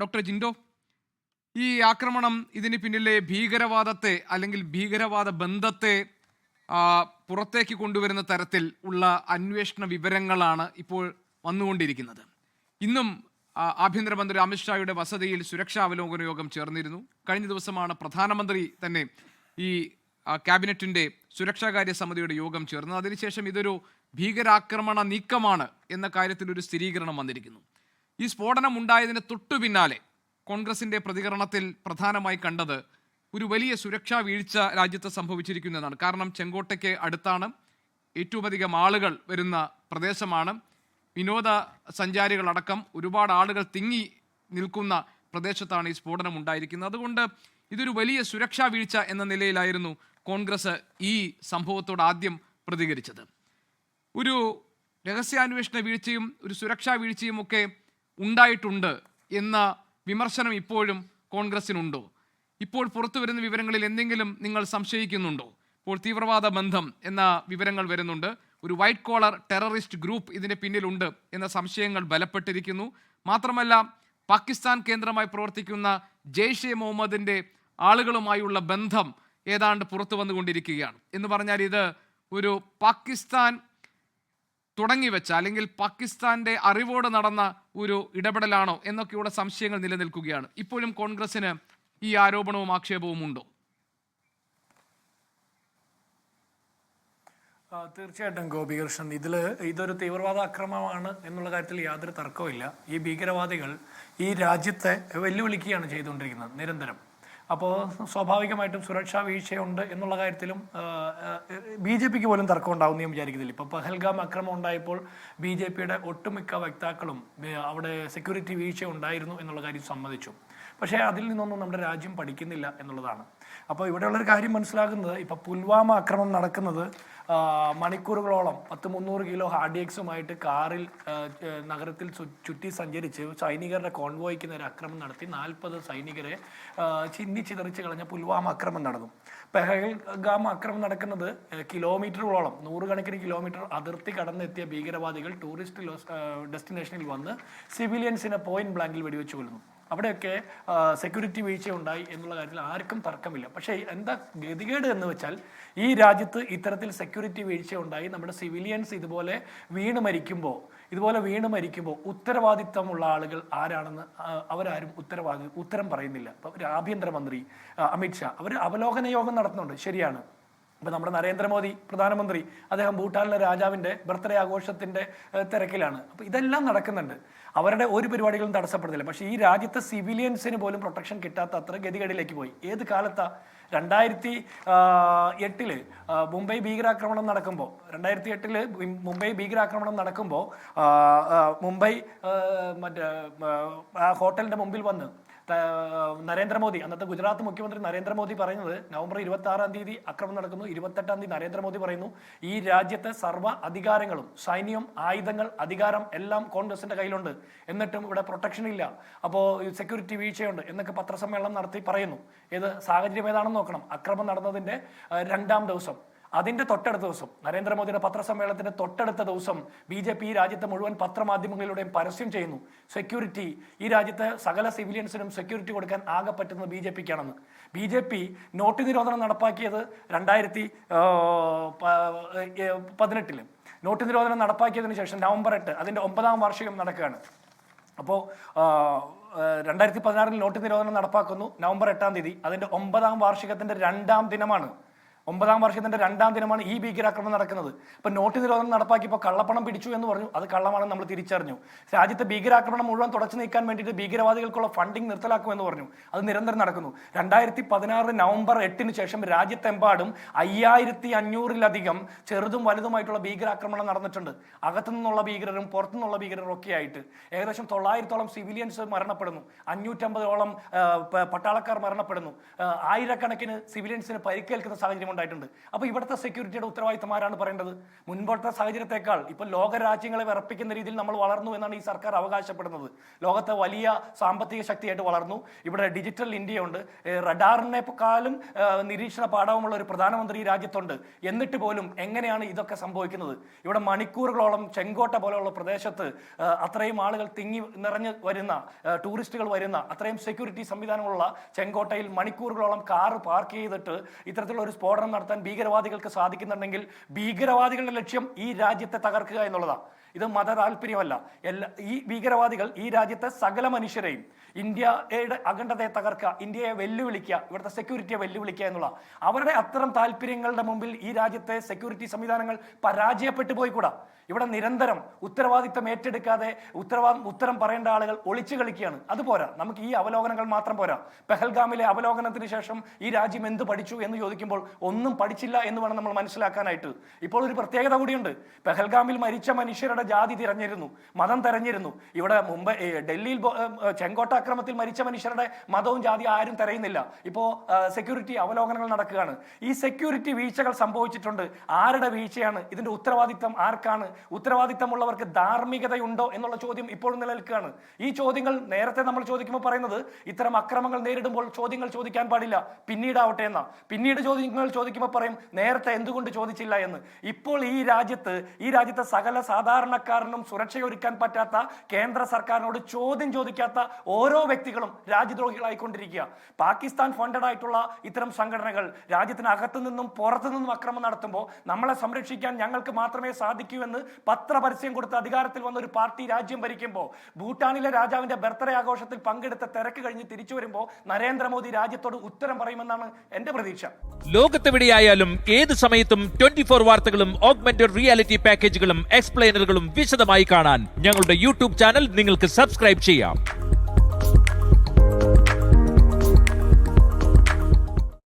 Doctor Jinto ഈ ആക്രമണം ഇതിന് പിന്നിലെ ഭീകരവാദത്തെ അല്ലെങ്കിൽ ഭീകരവാദ ബന്ധത്തെ പുറത്തേക്ക് കൊണ്ടുവരുന്ന തരത്തിൽ ഉള്ള അന്വേഷണ വിവരങ്ങളാണ് ഇപ്പോൾ വന്നുകൊണ്ടിരിക്കുന്നത്. ഇന്നും ആഭ്യന്തരമന്ത്രി അമിത്ഷായുടെ വസതിയിൽ സുരക്ഷാ അവലോകന യോഗം ചേർന്നിരുന്നു. കഴിഞ്ഞ ദിവസമാണ് പ്രധാനമന്ത്രി തന്നെ ഈ ക്യാബിനറ്റിന്റെ സുരക്ഷാകാര്യ സമിതിയുടെ യോഗം ചേർന്നത്. അതിനുശേഷം ഇതൊരു ഭീകരാക്രമണ നീക്കമാണ് എന്ന കാര്യത്തിൽ ഒരു സ്ഥിരീകരണം വന്നിരിക്കുന്നു. ഈ സ്ഫോടനം ഉണ്ടായതിന് തൊട്ടു പിന്നാലെ കോൺഗ്രസിന്റെ പ്രതികരണത്തിൽ പ്രധാനമായി കണ്ടത് ഒരു വലിയ സുരക്ഷാ വീഴ്ച രാജ്യത്ത് സംഭവിച്ചിരിക്കുന്നതാണ്. കാരണം ചെങ്കോട്ടയ്ക്ക് അടുത്താണ് ഏറ്റവും അധികം ആളുകൾ വരുന്ന പ്രദേശമാണ്. വിനോദ സഞ്ചാരികളടക്കം ഒരുപാട് ആളുകൾ തിങ്ങി നിൽക്കുന്ന പ്രദേശത്താണ് ഈ സ്ഫോടനം ഉണ്ടായിരിക്കുന്നത് അതുകൊണ്ട് ഇതൊരു വലിയ സുരക്ഷാ വീഴ്ച എന്ന നിലയിലായിരുന്നു കോൺഗ്രസ് ഈ സംഭവത്തോട് ആദ്യം പ്രതികരിച്ചത്. ഒരു രഹസ്യാന്വേഷണ വീഴ്ചയും ഒരു സുരക്ഷാ വീഴ്ചയും ഒക്കെ ഉണ്ടായിട്ടുണ്ട് എന്ന വിമർശനം ഇപ്പോഴും കോൺഗ്രസിനുണ്ടോ ഇപ്പോൾ പുറത്തു വരുന്ന വിവരങ്ങളിൽ എന്തെങ്കിലും നിങ്ങൾ സംശയിക്കുന്നുണ്ടോ? ഇപ്പോൾ തീവ്രവാദ ബന്ധം എന്ന വിവരങ്ങൾ വരുന്നുണ്ട്. ഒരു വൈറ്റ് കോളർ ടെററിസ്റ്റ് ഗ്രൂപ്പ് ഇതിന് പിന്നിലുണ്ട് എന്ന സംശയങ്ങൾ ബലപ്പെട്ടിരിക്കുന്നു. മാത്രമല്ല പാകിസ്ഥാൻ കേന്ദ്രമായി പ്രവർത്തിക്കുന്ന ജെയ്ഷെ മുഹമ്മദിന്റെ ആളുകളുമായുള്ള ബന്ധം ഏതാണ്ട് പുറത്തു വന്നുകൊണ്ടിരിക്കുകയാണ്. എന്ന് പറഞ്ഞാൽ ഇത് ഒരു പാകിസ്ഥാൻ തുടങ്ങി വെച്ച അല്ലെങ്കിൽ പാകിസ്ഥാന്റെ അറിവോടെ നടന്ന ഒരു ഇടപെടലാണോ എന്നൊക്കെയുള്ള സംശയങ്ങൾ നിലനിൽക്കുകയാണ്. ഇപ്പോഴും കോൺഗ്രസിന് ഈ ആരോപണവും ആക്ഷേപവും ഉണ്ടോ? തീർച്ചയായിട്ടും ഗോപികൃഷ്ണൻ. ഇതിൽ ഇതൊരു തീവ്രവാദ അക്രമമാണ് എന്നുള്ള കാര്യത്തിൽ യാതൊരു തർക്കവുമില്ല. ഈ ഭീകരവാദികൾ ഈ രാജ്യത്തെ വെല്ലുവിളിക്കുകയാണ് ചെയ്തുകൊണ്ടിരിക്കുന്നത് നിരന്തരം. അപ്പോൾ സ്വാഭാവികമായിട്ടും സുരക്ഷാ വീഴ്ചയുണ്ട് എന്നുള്ള കാര്യത്തിലും ബി ജെ പിക്ക് പോലും തർക്കം ഉണ്ടാവും ഞാൻ വിചാരിക്കുന്നില്ല. ഇപ്പോൾ പഹൽഗാം അക്രമം ഉണ്ടായപ്പോൾ ബി ജെ പിയുടെ ഒട്ടുമിക്ക വക്താക്കളും അവിടെ സെക്യൂരിറ്റി വീഴ്ച ഉണ്ടായിരുന്നു എന്നുള്ള കാര്യം സമ്മതിച്ചു. പക്ഷേ അതിൽ നിന്നൊന്നും നമ്മുടെ രാജ്യം പഠിക്കുന്നില്ല എന്നുള്ളതാണ്. അപ്പോൾ ഇവിടെയുള്ളൊരു കാര്യം മനസ്സിലാക്കുന്നത് ഇപ്പോൾ പുൽവാമ ആക്രമണം നടക്കുന്നത് മണിക്കൂറുകളോളം പത്ത് മുന്നൂറ് കിലോ ഹാർഡ് എക്സുമായിട്ട് കാറിൽ നഗരത്തിൽ ചുറ്റി സഞ്ചരിച്ച് സൈനികരുടെ കോൺവോയ്ക്ക് നേരെ ആക്രമണം നടത്തി. നാൽപ്പത് സൈനികരെ ചിന്തി ചിതറിച്ച് കളഞ്ഞ പുൽവാമ ആക്രമണം നടന്നു. പെഹൽഗാം ആക്രമണം നടക്കുന്നത് കിലോമീറ്ററുകളോളം നൂറുകണക്കിന് കിലോമീറ്റർ അതിർത്തി കടന്നെത്തിയ ഭീകരവാദികൾ ടൂറിസ്റ്റ് ഡെസ്റ്റിനേഷനിൽ വന്ന് സിവിലിയൻസിനെ പോയിന്റ് ബ്ലാങ്കിൽ വെടിവെച്ച് കൊല്ലുന്നു. അവിടെയൊക്കെ സെക്യൂരിറ്റി വീഴ്ച ഉണ്ടായി എന്നുള്ള കാര്യത്തിൽ ആർക്കും തർക്കമില്ല. പക്ഷേ എന്താ ഗതികേട് എന്ന് വെച്ചാൽ ഈ രാജ്യത്ത് ഇത്തരത്തിൽ സെക്യൂരിറ്റി വീഴ്ച ഉണ്ടായി നമ്മുടെ സിവിലിയൻസ് ഇതുപോലെ വീണ് മരിക്കുമ്പോൾ ഇതുപോലെ വീണ് മരിക്കുമ്പോൾ ഉത്തരവാദിത്തമുള്ള ആളുകൾ ആരാണെന്ന് അവരാരും ഉത്തരവാദി ഉത്തരം പറയുന്നില്ല. ഇപ്പം ആഭ്യന്തരമന്ത്രി അമിത്ഷാ അവർ അവലോകന യോഗം നടത്തുന്നുണ്ട്. ശരിയാണ്. ഇപ്പൊ നമ്മുടെ നരേന്ദ്രമോദി പ്രധാനമന്ത്രി അദ്ദേഹം ഭൂട്ടാനിലെ രാജാവിന്റെ ബർത്ത്ഡേ ആഘോഷത്തിന്റെ തിരക്കിലാണ്. അപ്പോൾ ഇതെല്ലാം നടക്കുന്നുണ്ട്. അവരുടെ ഒരു പരിപാടികളും തടസ്സപ്പെടുന്നില്ല. പക്ഷേ ഈ രാജ്യത്തെ സിവിലിയൻസിന് പോലും പ്രൊട്ടക്ഷൻ കിട്ടാത്ത അത്ര ഗതികേടിലേക്ക് പോയി. ഏത് കാലത്താ? രണ്ടായിരത്തി എട്ടിൽ മുംബൈ ഭീകരാക്രമണം നടക്കുമ്പോൾ രണ്ടായിരത്തി എട്ടിൽ മുംബൈ ഭീകരാക്രമണം നടക്കുമ്പോൾ മുംബൈ മറ്റേ ഹോട്ടലിന്റെ മുമ്പിൽ വന്ന് നരേന്ദ്രമോദി അന്നത്തെ ഗുജറാത്ത് മുഖ്യമന്ത്രി നരേന്ദ്രമോദി പറയുന്നത് നവംബർ ഇരുപത്തി ആറാം തീയതി അക്രമം നടക്കുന്നു ഇരുപത്തെട്ടാം തീയതി നരേന്ദ്രമോദി പറയുന്നു ഈ രാജ്യത്തെ സർവ അധികാരങ്ങളും സൈന്യം ആയുധങ്ങൾ അധികാരം എല്ലാം കോൺഗ്രസിന്റെ കയ്യിലുണ്ട്. എന്നിട്ടും ഇവിടെ പ്രൊട്ടക്ഷൻ ഇല്ല. അപ്പോൾ സെക്യൂരിറ്റി വീഴ്ചയുണ്ട് എന്നൊക്കെ പത്രസമ്മേളനം നടത്തി പറയുന്നു. ഇത് സാഹചര്യം ഏതാണെന്ന് നോക്കണം. അക്രമം നടന്നതിന്റെ രണ്ടാം ദിവസം. അതിന്റെ തൊട്ടടുത്ത ദിവസം നരേന്ദ്രമോദിയുടെ പത്രസമ്മേളനത്തിന്റെ തൊട്ടടുത്ത ദിവസം ബി ജെ പി രാജ്യത്തെ മുഴുവൻ പത്രമാധ്യമങ്ങളിലൂടെയും പരസ്യം ചെയ്യുന്നു. സെക്യൂരിറ്റി ഈ രാജ്യത്തെ സകല സിവിലിയൻസിനും സെക്യൂരിറ്റി കൊടുക്കാൻ ആകെ പറ്റുന്നത് ബി ജെ പിക്കാണെന്ന്. ബി ജെ പി നോട്ട് നിരോധനം നടപ്പാക്കിയത് രണ്ടായിരത്തി പതിനെട്ടിൽ. നോട്ട് നിരോധനം നടപ്പാക്കിയതിന് ശേഷം നവംബർ എട്ട് അതിന്റെ ഒമ്പതാം വാർഷികം നടക്കുകയാണ്. അപ്പോൾ രണ്ടായിരത്തി പതിനാറിൽ നോട്ട് നിരോധനം നടപ്പാക്കുന്നു. നവംബർ എട്ടാം തീയതി അതിന്റെ ഒമ്പതാം വാർഷികത്തിന്റെ രണ്ടാം ദിനമാണ്. ഒമ്പതാം വർഷത്തിന്റെ രണ്ടാം ദിനമാണ് ഈ ഭീകരാക്രമണം നടക്കുന്നത്. ഇപ്പൊ നോട്ട് നിരോധനം നടപ്പാക്കിയപ്പോൾ കള്ളപ്പണം പിടിച്ചു എന്ന് പറഞ്ഞു. അത് കള്ളമാണെന്ന് നമ്മൾ തിരിച്ചറിഞ്ഞു. രാജ്യത്തെ ഭീകരാക്രമണം മുഴുവൻ തുടച്ചു നീക്കാൻ വേണ്ടിയിട്ട് ഭീകരവാദികൾക്കുള്ള ഫണ്ടിംഗ് നിർത്തലാക്കുമെന്ന് പറഞ്ഞു. അത് നിരന്തരം നടക്കുന്നു. രണ്ടായിരത്തി പതിനാറ് നവംബർ എട്ടിന് ശേഷം രാജ്യത്തെമ്പാടും അയ്യായിരത്തി അഞ്ഞൂറിലധികം ചെറുതും വലുതുമായിട്ടുള്ള ഭീകരാക്രമണം നടന്നിട്ടുണ്ട്. അകത്തു നിന്നുള്ള ഭീകരരും പുറത്തു നിന്നുള്ള ഭീകരരും ഒക്കെ ആയിട്ട് ഏകദേശം തൊള്ളായിരത്തോളം സിവിലിയൻസ് മരണപ്പെടുന്നു. അഞ്ഞൂറ്റമ്പതോളം പട്ടാളക്കാർ മരണപ്പെടുന്നു. ആയിരക്കണക്കിന് സിവിലിയൻസിന് പരിക്കേൽക്കുന്ന സാഹചര്യം ഉണ്ടായിട്ടുണ്ട്. അപ്പോൾ ഇവിടുത്തെ സെക്യൂരിറ്റിയുടെ ഉത്തരവാദിത്തം ആരാണ് പറയേണ്ടത്? മുൻപത്തെ സാഹചര്യത്തെക്കാൾ ഇപ്പോൾ ലോകരാജ്യങ്ങളെ വിറപ്പിക്കുന്ന രീതിയിൽ നമ്മൾ വളർന്നു എന്നാണ് ഈ സർക്കാർ അവകാശപ്പെടുന്നത്. ലോകത്തെ വലിയ സാമ്പത്തിക ശക്തിയായിട്ട് വളർന്നു. ഇവിടെ ഡിജിറ്റൽ ഇന്ത്യയുണ്ട് റഡാറിനെക്കാളും നിരീക്ഷണ പാഠവുമുള്ള ഒരു പ്രധാനമന്ത്രി രാജ്യത്തുണ്ട്. എന്നിട്ട് പോലും എങ്ങനെയാണ് ഇതൊക്കെ സംഭവിക്കുന്നത്? ഇവിടെ മണിക്കൂറുകളോളം ചെങ്കോട്ട പോലെയുള്ള പ്രദേശത്ത് അത്രയും ആളുകൾ തിങ്ങി നിറഞ്ഞ് വരുന്ന ടൂറിസ്റ്റുകൾ വരുന്ന അത്രയും സെക്യൂരിറ്റി സംവിധാനമുള്ള ചെങ്കോട്ടയിൽ മണിക്കൂറുകളോളം കാർ പാർക്ക് ചെയ്തിട്ട് ഇത്തരത്തിലുള്ള ഒരു സ്ഫോടനം നടത്താൻ ഭീകരവാദികൾക്ക് സാധിക്കുന്നുണ്ടെങ്കിൽ ഭീകരവാദികളുടെ ലക്ഷ്യം ഈ രാജ്യത്തെ തകർക്കുക എന്നുള്ളതാണ്. ഇത് മത താല്പര്യമല്ല. എല്ലാ ഈ ഭീകരവാദികൾ ഈ രാജ്യത്തെ സകല മനുഷ്യരെയും ഇന്ത്യയുടെ അഖണ്ഡതയെ തകർക്കുക ഇന്ത്യയെ വെല്ലുവിളിക്കുക ഇവിടുത്തെ സെക്യൂരിറ്റിയെ വെല്ലുവിളിക്കുക എന്നുള്ള അവരുടെ അത്തരം താല്പര്യങ്ങളുടെ മുമ്പിൽ ഈ രാജ്യത്തെ സെക്യൂരിറ്റി സംവിധാനങ്ങൾ പരാജയപ്പെട്ടു പോയിക്കൂടാ. ഇവിടെ നിരന്തരം ഉത്തരവാദിത്തം ഏറ്റെടുക്കാതെ ഉത്തരവാദം ഉത്തരം പറയേണ്ട ആളുകൾ ഒളിച്ചു കളിക്കുകയാണ്. അത് പോരാ. നമുക്ക് ഈ അവലോകനങ്ങൾ മാത്രം പോരാ. പെഹൽഗാമിലെ അവലോകനത്തിന് ശേഷം ഈ രാജ്യം എന്ത് പഠിച്ചു എന്ന് ചോദിക്കുമ്പോൾ ഒന്നും പഠിച്ചില്ല എന്ന് വേണം നമ്മൾ മനസ്സിലാക്കാനായിട്ട്. ഇപ്പോൾ ഒരു പ്രത്യേകത കൂടിയുണ്ട്. പെഹൽഗാമിൽ മരിച്ച മനുഷ്യരുടെ ജാതി തിരഞ്ഞിരുന്നു മതം തെരഞ്ഞിരുന്നു. ഇവിടെ മുംബൈ ഡൽഹിയിൽ ചെങ്കോട്ട അക്രമത്തിൽ മരിച്ച മനുഷ്യരുടെ മതവും ജാതി ആരും തിരയുന്നില്ല. ഇപ്പോൾ സെക്യൂരിറ്റി അവലോകനങ്ങൾ നടക്കുകയാണ്. ഈ സെക്യൂരിറ്റി വീഴ്ചകൾ സംഭവിച്ചിട്ടുണ്ട്. ആരുടെ വീഴ്ചയാണ്? ഇതിന്റെ ഉത്തരവാദിത്തം ആർക്കാണ്? ഉത്തരവാദിത്തമുള്ളവർക്ക് ധാർമ്മികതയുണ്ടോ എന്നുള്ള ചോദ്യം ഇപ്പോഴും നിലനിൽക്കുകയാണ്. ഈ ചോദ്യങ്ങൾ നേരത്തെ നമ്മൾ ചോദിക്കുമ്പോൾ പറയുന്നത് ഇത്തരം അക്രമങ്ങൾ നേരിടുമ്പോൾ ചോദ്യങ്ങൾ ചോദിക്കാൻ പാടില്ല. പിന്നീടാവട്ടെ എന്നാ. പിന്നീട് ചോദ്യങ്ങൾ ചോദിക്കുമ്പോൾ പറയും നേരത്തെ എന്തുകൊണ്ട് ചോദിച്ചില്ല എന്ന്. ഇപ്പോൾ ഈ രാജ്യത്ത് ഈ രാജ്യത്തെ സകല സാധാരണക്കാരനും സുരക്ഷയൊരുക്കാൻ പറ്റാത്ത കേന്ദ്ര സർക്കാരിനോട് ചോദ്യം ചോദിക്കാത്ത ഓരോ വ്യക്തികളും രാജ്യദ്രോഹികളായിക്കൊണ്ടിരിക്കുക. പാകിസ്ഥാൻ ഫണ്ടഡ് ആയിട്ടുള്ള ഇത്തരം സംഘടനകൾ രാജ്യത്തിനകത്തു നിന്നും പുറത്തു നിന്നും അക്രമം നടത്തുമ്പോൾ നമ്മളെ സംരക്ഷിക്കാൻ ഞങ്ങൾക്ക് മാത്രമേ സാധിക്കൂ എന്ന് പത്രപരസ്യം കൊടുത്ത് അധികാരത്തിൽ വന്ന ഒരു പാർട്ടി രാജ്യം ഭരിക്കുമ്പോൾ ഭൂട്ടാനിലെ രാജാവിന്റെ ബർത്ത്ഡേ ആഘോഷത്തിൽ പങ്കെടുത്ത തിരക്ക് കഴിഞ്ഞ് തിരിച്ചു വരുമ്പോൾ നരേന്ദ്രമോദി രാജ്യത്തോട് ഉത്തരം പറയുമെന്നാണ് എന്റെ പ്രതീക്ഷ. ലോകത്തെവിടെയായാലും ഏത് സമയത്തും ട്വന്റി ഫോർ വാർത്തകളും ഓഗ്മെന്റഡ് റിയാലിറ്റി പാക്കേജുകളും എക്സ്പ്ലെയിനറുകളും വിശദമായി കാണാൻ ഞങ്ങളുടെ യൂട്യൂബ് ചാനൽ നിങ്ങൾക്ക് സബ്സ്ക്രൈബ് ചെയ്യാം